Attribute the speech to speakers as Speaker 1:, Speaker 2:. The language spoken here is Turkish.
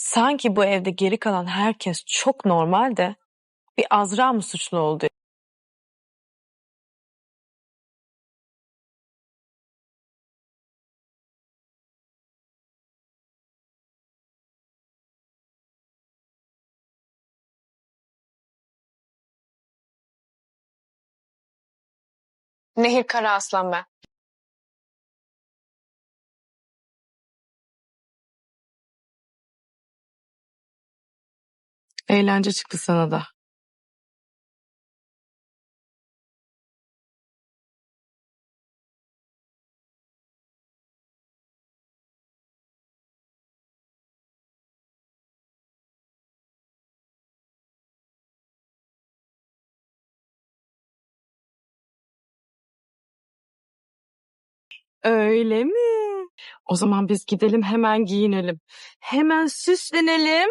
Speaker 1: Sanki bu evde geri kalan herkes çok normal de bir Azra mı suçlu oldu? Nehir Karaaslan ben. Eğlence çıktı sana da. Öyle mi? O zaman biz gidelim hemen giyinelim. Hemen süslenelim.